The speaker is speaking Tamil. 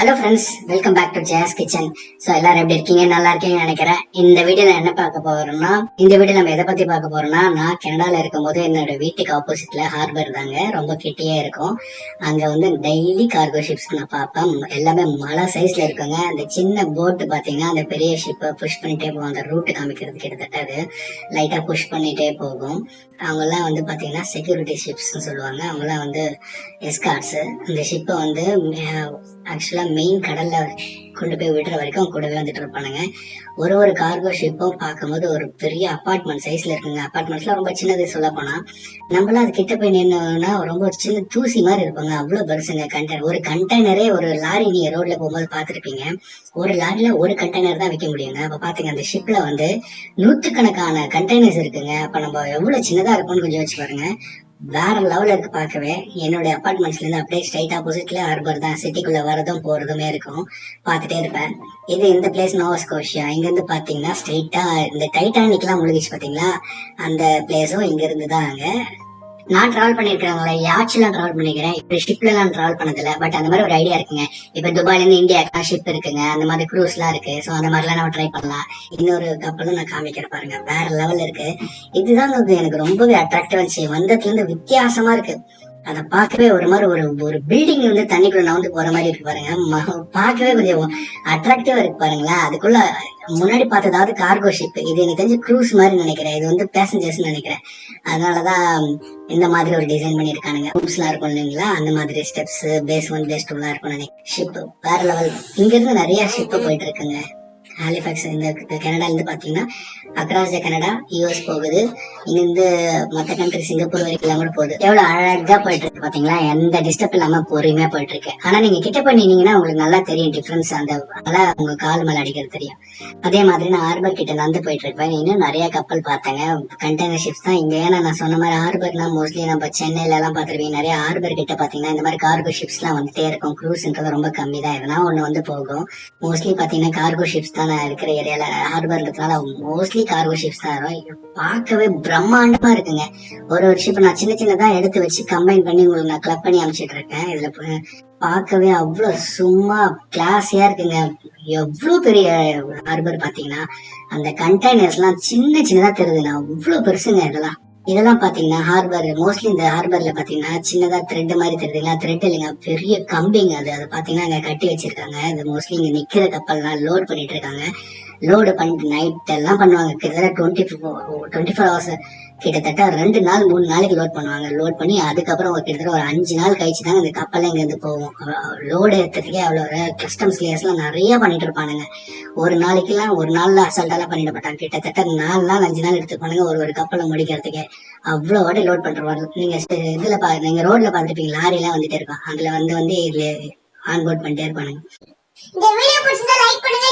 Hello friends welcome back to ஜேஸ் kitchen so எல்லாரும் எப்படி இருக்கீங்க? நல்லா இருக்கீங்கன்னு நினைக்கிறேன். இந்த வீடியோல என்ன பார்க்க போறோம்னா இந்த வீடியோ நம்ம எதை பத்தி பார்க்க போறோம்னா நான் கனடால இருக்கும்போது என்னோட வீட்டுக்கு ஆப்போசிட்ல ஹார்பர் தாங்க. ரொம்ப கிட்டியே இருக்கும். அங்க வந்து டெய்லி கார்கோ ஷிப்ஸ் நான் பார்ப்பேன். எல்லாமே மழை சைஸ்ல இருக்குங்க. அந்த சின்ன போட்டு பாத்தீங்கன்னா அந்த பெரிய ஷிப்பை புஷ் பண்ணிட்டே போகும் அந்த ரூட் காமிக்கிறது கிட்டத்தட்ட அது. லைட்டா புஷ் பண்ணிட்டே போகும். அவங்கெல்லாம் வந்து பாத்தீங்கன்னா செக்யூரிட்டி ஷிப்ஸ்னு சொல்லுவாங்க. அவங்கெல்லாம் வந்து எஸ்கார்ட்ஸ் அந்த ஷிப்பை வந்து ஆக்சுவலா மெயின் கடல்ல கொண்டு போய் விடுற வரைக்கும் கூடவே வந்துட்டு இருப்பானுங்க. ஒரு ஒரு கார்கோ ஷிப்பும் பார்க்கும்போது ஒரு பெரிய அபார்ட்மெண்ட் சைஸ்ல இருக்குங்க. அப்பார்ட்மெண்ட்ஸ்ல ரொம்ப சின்னது சொல்ல போனா நம்மளாம் அது கிட்ட போய் நின்னோம்னா ரொம்ப ஒரு சின்ன தூசி மாதிரி இருப்பாங்க அவ்வளவு பெருசுங்க கண்டெய்னர் ஒரு கண்டெய்னரே ஒரு லாரி நீங்க ரோட்ல போகும்போது பார்த்துருப்பீங்க. ஒரு லாரில ஒரு கண்டெய்னர் தான் விற்க முடியுங்க. அப்ப பாத்தீங்க அந்த ஷிப்ல வந்து நூற்றுக்கணக்கான கண்டெய்னர்ஸ் இருக்குங்க. அப்ப நம்ம எவ்வளவு சின்னதா இருக்கும்னு கொஞ்சம் வச்சு பாருங்க. வேற லெவல்ல இருக்கு பார்க்கவே. என்னுடைய அபார்ட்மெண்ட்ஸ்ல இருந்து அப்படியே ஸ்ட்ரைட் ஆப்போசிட்ல ஹார்பர் தான். சிட்டிக்குள்ள வரதும் போறதுமே இருக்கும். பார்த்துட்டே இருப்பேன். இது இந்த பிளேஸ் நோவஸ்கோஷியா இங்க இருந்து பாத்தீங்கன்னா ஸ்ட்ரைட்டா இந்த டைட்டானிக் எல்லாம் முழுகிச்சு பாத்தீங்களா அந்த பிளேஸும் இங்க இருந்து தான் அங்க. நான் டிராவல் பண்ணிருக்கிறவங்கள யாச்செல்லாம் டிராவல் பண்ணிக்கிறேன்? இப்ப ஷிப்ல எல்லாம் டிராவல் பண்ணதில்ல. பட் அந்த மாதிரி ஒரு ஐடியா இருக்குங்க. இப்ப துபாயில இருந்து இந்தியாக்கெல்லாம் ஷிப் இருக்குங்க. அந்த மாதிரி க்ரூஸ் எல்லாம் இருக்கு. சோ அந்த மாதிரிலாம் நம்ம ட்ரை பண்ணலாம். இன்னொரு கப்பலும் நான் காமிக்கிறேன் பாருங்க. வேற லெவல்ல இருக்கு. இதுதான் எனக்கு ரொம்பவே அட்ராக்டிவ் இருந்துச்சு. வந்ததுல இருந்து வித்தியாசமா இருக்கு. அதை பார்க்கவே ஒரு மாதிரி ஒரு ஒரு பில்டிங் வந்து தண்ணிக்குள்ள நவுந்து போற மாதிரி இருக்கு பாருங்க. பார்க்கவே கொஞ்சம் அட்ராக்டிவா இருக்கு பாருங்களா அதுக்குள்ள முன்னாடி பார்த்ததாவது கார்கோ ஷிப் இது எனக்கு தெரிஞ்சு க்ரூஸ் மாதிரி நினைக்கிறேன். இது வந்து பேசஞ்சர்ஸ் நினைக்கிறேன். அதனாலதான் இந்த மாதிரி ஒரு டிசைன் பண்ணிருக்கானுங்க ரூம்ஸ் எல்லாம் இருக்கும் இல்லைங்களா? அந்த மாதிரி steps phase one phase two எல்லாம் இருக்கும் நினைக்கிறேன். ஷிப் வேற லெவல் இங்க இருந்து நிறைய ஷிப் போயிட்டு இருக்குங்க. ஹாலிஃபேக்ஸ் இந்த கனடாலேருந்து பார்த்தீங்கன்னா பாத்தீங்கன்னா அக்ராஸ் த கனடா யூஎஸ் போகுது. இங்கிருந்து மத்த கண்ட்ரி சிங்கப்பூர் வரைக்கும் எல்லாம் கூட போகுது. எவ்வளவு அழகாக போயிட்டு இருக்கு பாத்தீங்களா? எந்த டிஸ்டர்ப் இல்லாமல் பொறுமையாக போயிட்டு இருக்கு ஆனா நீங்க கிட்ட பண்ணினீங்கன்னா உங்களுக்கு நல்லா தெரியும் டிஃப்ரென்ஸ் அந்த அதெல்லாம் உங்க கால் மேலே அடிக்கிறது தெரியும். அதே மாதிரி நான் ஹார்பர் கிட்ட நடந்து போயிட்டு இருப்பேன் இன்னும் நிறைய கப்பல் பார்த்தேங்க. கண்டெய்னர் ஷிப்ஸ் தான் இங்கே. ஏன்னா நான் சொன்ன மாதிரி ஹார்பர்னா மோஸ்ட்லி நம்ம சென்னையில எல்லாம் பார்த்துருப்பீங்க. நிறைய ஹார்பர் கிட்ட பாத்தீங்கன்னா இந்த மாதிரி கார்கோ ஷிப்ஸ்லாம் வந்துட்டே இருக்கும். க்ரூஸ்ன்றது ரொம்ப கம்மி தான் எதனா ஒன்று வந்து போகும். மோஸ்ட்லி பாத்தீங்கன்னா கார்கோ ஷிப்ஸ் தான் நான் இருக்கிற ஏரியால ஹார்பர்ன்றதுனால மோஸ்ட்லி கார்கோ ஷிப்ஸ் தான். வரும் பார்க்கவே பிரம்மாண்டமா இருக்குங்க. ஒரு ஒரு ஷிப் நான் சின்ன சின்னதா எடுத்து வச்சு கம்பைன் பண்ணி உங்களுக்கு நான் கிளப் பண்ணி அமைச்சிட்டு இருக்கேன். இதுல பார்க்கவே அவ்வளவு சும்மா கிளாஸியா இருக்குங்க. எவ்வளவு பெரிய ஹார்பர் பாத்தீங்கன்னா அந்த கண்டெய்னர்ஸ் எல்லாம் சின்ன சின்னதா தெரியுதுண்ணா அவ்வளவு பெருசுங்க இதெல்லாம். இதெல்லாம் பாத்தீங்கன்னா ஹார்பர் மோஸ்ட்லி இந்த ஹார்பர்ல பாத்தீங்கன்னா சின்னதா த்ரெட் மாதிரி தெரியுதுங்களா த்ரெட் இல்லைங்க பெரிய கம்பிங்க அது. அது பாத்தீங்கன்னா அங்க கட்டி வச்சிருக்காங்க. இது மோஸ்ட்லி இங்க நிக்கிற கப்பல்லாம் லோட் பண்ணிட்டு இருக்காங்க. லோடு பண்ணிட்டு நைட் எல்லாம் பண்ணுவாங்க. கிட்டத்தட்ட டுவெண்ட்டி டுவெண்ட்டி ஃபோர் ஹவர்ஸ் கிட்டத்தட்ட ரெண்டு நாள் மூணு நாளைக்கு லோட் பண்ணுவாங்க. லோட் பண்ணி அதுக்கப்புறம் கிட்டத்தட்ட ஒரு அஞ்சு நாள் கழிச்சு தான் அந்த கப்பல் இங்கேருந்து போகும். லோடு ஏற்றதுக்கே அவ்வளோ கஸ்டம்ஸ் எல்லாம் நிறைய பண்ணிட்டு இருப்பானுங்க. ஒரு நாளைக்கெல்லாம் ஒரு நாள்ல அசால்ட்டாலாம் பண்ணிட மாட்டாங்க. கிட்டத்தட்ட நாலு நாள் அஞ்சு நாள் எடுத்துப்பானுங்க ஒரு ஒரு கப்பலை முடிக்கிறதுக்கே. அவ்வளோ வாட்டி லோட் பண்றவாங்க நீங்கள் இதில் பா நீங்கள் ரோட்ல பார்த்துருப்பீங்க. லாரிலாம் வந்துட்டே இருக்கும். அதில் வந்து வந்து இதுல ஆன் போர்ட் பண்ணிட்டே இருப்பானுங்க. இந்த வீடியோ பிடிச்சிருந்தா லைக் பண்ணுங்க.